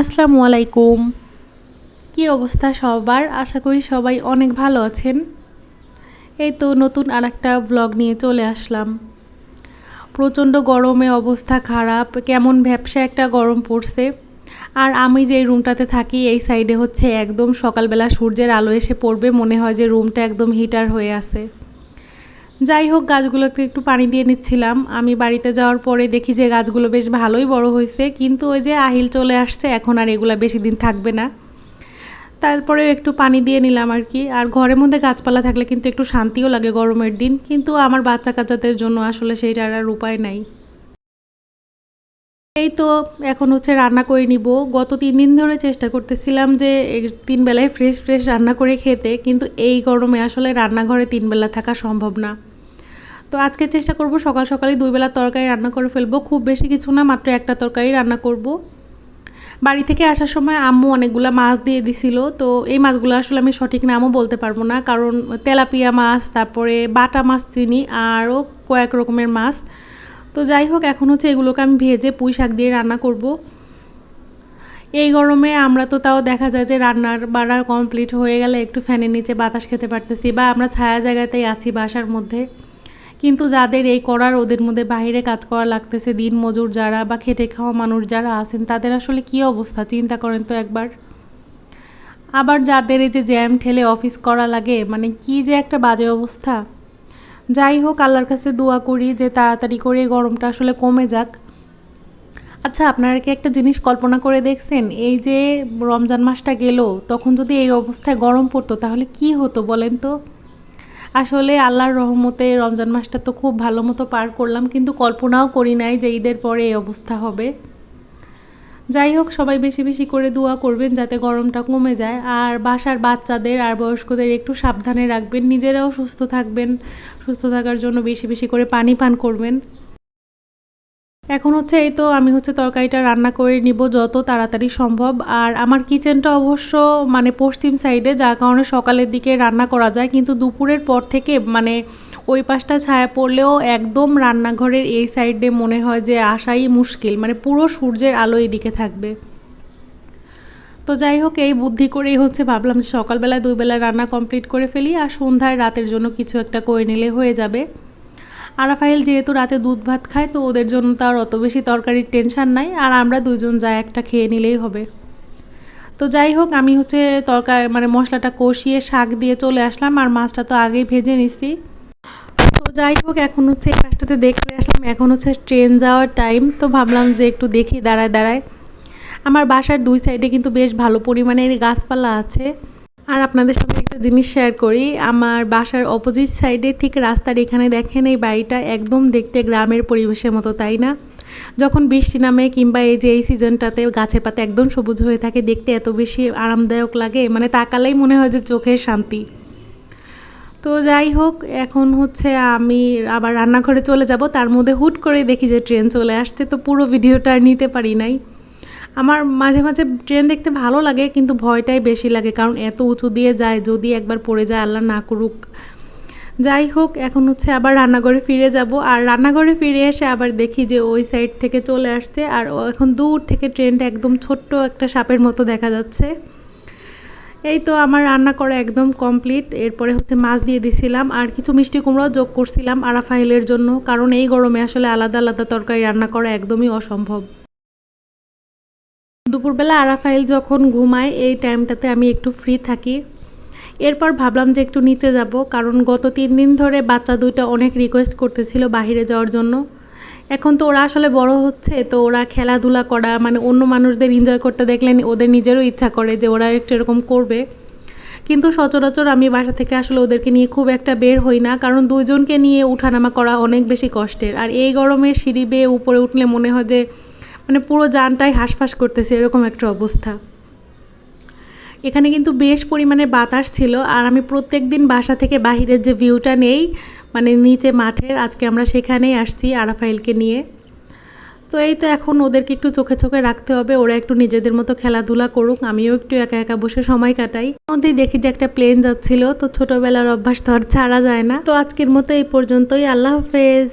আসসালামু আলাইকুম। কি অবস্থা সবার? আশা করি সবাই অনেক ভালো আছেন। এই তো নতুন আর একটা ব্লগ নিয়ে চলে আসলাম। প্রচণ্ড গরমে অবস্থা খারাপ, কেমন ব্যবসা একটা গরম পড়ছে। আর আমি যে রুমটাতে থাকি, এই সাইডে হচ্ছে একদম সকালবেলা সূর্যের আলো এসে পড়বে, মনে হয় যে রুমটা একদম হিটার হয়ে আছে। যাই হোক গাছগুলোতে একটু পানি দিয়ে নিচ্ছিলাম। আমি বাড়িতে যাওয়ার পরে দেখি যে গাছগুলো বেশ ভালোই বড় হয়েছে, কিন্তু ওই যে আহিল চলে আসছে, এখন আর এগুলা বেশি দিন থাকবে না। তারপরে একটু পানি দিয়ে নিলাম আর কি। আর ঘরের মধ্যে গাছপালা থাকলে কিন্তু একটু শান্তিও লাগে গরমের দিন, কিন্তু আমার বাচ্চা কাচ্চাদের জন্য আসলে সেইটার আর উপায় নাই। এই তো এখন হচ্ছে রান্না করে নিব। গত তিন দিন ধরে চেষ্টা করতেছিলাম যে তিন বেলায় ফ্রেশ ফ্রেশ রান্না করে খেতে, কিন্তু এই গরমে আসলে রান্নাঘরে তিন বেলা থাকা সম্ভব না। তো আজকে চেষ্টা করব সকাল সকালেই দুই বেলা তরকারি রান্না করে ফেলব। খুব বেশি কিছু না, মাত্র একটা তরকারি রান্না করব। বাড়ি থেকে আসার সময় আম্মু অনেকগুলো মাছ দিয়ে দিছিল, তো এই মাছগুলো আসলে আমি সঠিক নামও বলতে পারব না, কারণ তেলাপিয়া মাছ, তারপরে বাটা মাছ, চিনি, আরও কয়েক রকমের মাছ। তো যাই হোক, এখন হচ্ছে এগুলোকে আমি ভেজে পুঁই শাক দিয়ে রান্না করব। এই গরমে আমরা তো তাও দেখা যায় যে রান্নার বাড়া কমপ্লিট হয়ে গেলে একটু ফ্যানের নিচে বাতাস খেতে পারতেছি বা আমরা ছায়া জায়গাতেই আছি বাসার মধ্যে। কিন্তু যাদের এই করার ওদের মধ্যে বাইরে কাজ করা লাগতেছে দিন মজুর যারা বা খেটে খাওয়া মানুষ যারা আছেন, তাদের আসলে কী অবস্থা? চিন্তা করেন তো একবার। আবার যাদের এই যে জ্যাম ঠেলে অফিস করা লাগে মানে কি যে একটা বাজে অবস্থা। যাই হোক, আল্লাহর কাছে দোয়া করি যে তাড়াতাড়ি করে গরমটা আসলে কমে যাক। আচ্ছা আপনারা কি একটা জিনিস কল্পনা করে দেখছেন? এই যে রমজান মাসটা গেল, তখন যদি এই অবস্থায় গরম পড়তো, তাহলে কি হতো বলেন তো? আসলে আল্লাহর রহমতে রমজান মাসটা তো খুব ভালো মতো পার করলাম, কিন্তু কল্পনাও করি নাই যে ঈদের পরে এই অবস্থা হবে। যাই হোক, সবাই বেশি বেশি করে দোয়া করবেন যাতে গরমটা কমে যায়। আর বাসার বাচ্চাদের আর বয়স্কদের একটু সাবধানে রাখবেন, নিজেরাও সুস্থ থাকবেন, সুস্থ থাকার জন্য বেশি বেশি করে পানি পান করবেন। এখন হচ্ছে এই তো আমি হচ্ছে তরকারিটা রান্না করে নিব যত তাড়াতাড়ি সম্ভব। আর আমার কিচেনটা অবশ্য মানে পশ্চিম সাইডে, যার কারণে সকালের দিকে রান্না করা যায়। কিন্তু দুপুরের পর থেকে মানে ওই পাশটা ছায়া পড়লেও একদম রান্নাঘরের এই সাইডে মনে হয় যে আসাই মুশকিল। মানে পুরো সূর্যের আলো এই দিকে থাকবে। তো যাই হোক, এই বুদ্ধি করেই হচ্ছে ভাবলাম যে সকালবেলায় দুই রান্না কমপ্লিট করে ফেলি, আর সন্ধ্যায় রাতের জন্য কিছু একটা করে নিলে হয়ে যাবে। আরাফাইল যেহেতু রাতে দুধ ভাত খায়, তো ওদের জন্য তার অত বেশি তরকারির টেনশান নাই। আর আমরা দুজন যা একটা খেয়ে নিলেই হবে। তো যাই হোক, আমি হচ্ছে তরকারি মানে মশলাটা কষিয়ে শাক দিয়ে চলে আসলাম, আর মাছটা তো আগেই ভেজে নিছি। তো যাই হোক, এখন হচ্ছে এই পাশটাতে দেখতে আসলাম, এখন হচ্ছে ট্রেন যাওয়ার টাইম তো ভাবলাম যে একটু দেখি দাঁড়ায় দাঁড়ায়। আমার বাসার দুই সাইডে কিন্তু বেশ ভালো পরিমাণের গাছপালা আছে। আর আপনাদের সঙ্গে একটা জিনিস শেয়ার করি। আমার বাসার অপোজিট সাইডে ঠিক রাস্তার এখানে দেখেন, এই বাড়িটা একদম দেখতে গ্রামের পরিবেশের মতো, তাই না? যখন বৃষ্টি নামে কিংবা এই যে এই সিজনটাতে গাছের পাতে একদম সবুজ হয়ে থাকে, দেখতে এত বেশি আরামদায়ক লাগে মানে তাকালেই মনে হয় যে চোখের শান্তি। তো যাই হোক, এখন হচ্ছে আমি আবার রান্নাঘরে চলে যাব। তার মধ্যে হুট করে দেখি যে ট্রেন চলে আসছে, তো পুরো ভিডিওটা নিতে পারি নাই। আমার মাঝে মাঝে ট্রেন দেখতে ভালো লাগে, কিন্তু ভয়টাই বেশি লাগে। কারণ এত উঁচু দিয়ে যায়, যদি একবার পড়ে যায়, আল্লাহ না করুক। যাই হোক, এখন হচ্ছে আবার রান্নাঘরে ফিরে যাব। আর রান্নাঘরে ফিরে এসে আবার দেখি যে ওই সাইড থেকে চলে আসছে। আর এখন দূর থেকে ট্রেনটা একদম ছোট্ট একটা সাপের মতো দেখা যাচ্ছে। এই তো আমার রান্না করা একদম কমপ্লিট এরপরে হচ্ছে মাছ দিয়ে দিছিলাম। আর কিছু মিষ্টি কুমড়াও যোগ করছিলাম আরাফাইলের জন্য। কারণ এই গরমে আসলে আলাদা আলাদা তরকারি রান্না করা একদমই অসম্ভব। দুপুরবেলা আরাফাইল যখন ঘুমায়, এই টাইমটাতে আমি একটু ফ্রি থাকি। এরপর ভাবলাম যে একটু নিচে যাব, কারণ গত তিন দিন ধরে বাচ্চা দুইটা অনেক রিকোয়েস্ট করতেছিল বাহিরে যাওয়ার জন্য। এখন তো ওরা আসলে বড় হচ্ছে, তো ওরা খেলাধুলা করা মানে অন্য মানুষদের এনজয় করতে দেখলে ওদের নিজেরও ইচ্ছা করে যে ওরা একটু এরকম করবে। কিন্তু সচরাচর আমি বাসা থেকে আসলে ওদেরকে নিয়ে খুব একটা বের হই না, কারণ দুইজনকে নিয়ে উঠানামা করা অনেক বেশি কষ্টের। আর এই গরমে সিঁড়ি বেয়ে উপরে উঠলে মনে হয় যে মানে পুরো যানটাই হাঁসফাঁস করতেছে, এরকম একটা অবস্থা। এখানে কিন্তু বেশ পরিমাণে বাতাস ছিল, আর আমি প্রত্যেক দিন বাসা থেকে বাহিরের যে ভিউটা নেই মানে নিচে মাঠের, আজকে আমরা সেখানেই আসছি আরাফাইলকে নিয়ে। তো এই তো এখন ওদেরকে একটু চোখে চোখে রাখতে হবে, ওরা একটু নিজেদের মতো খেলাধুলা করুক, আমিও একটু একা একা বসে সময় কাটাই। মধ্যেই দেখি যে একটা প্লেন যাচ্ছিল, তো ছোটবেলার অভ্যাস আর ছাড়া যায় না। তো আজকের মতো এই পর্যন্তই, আল্লাহ হাফেজ।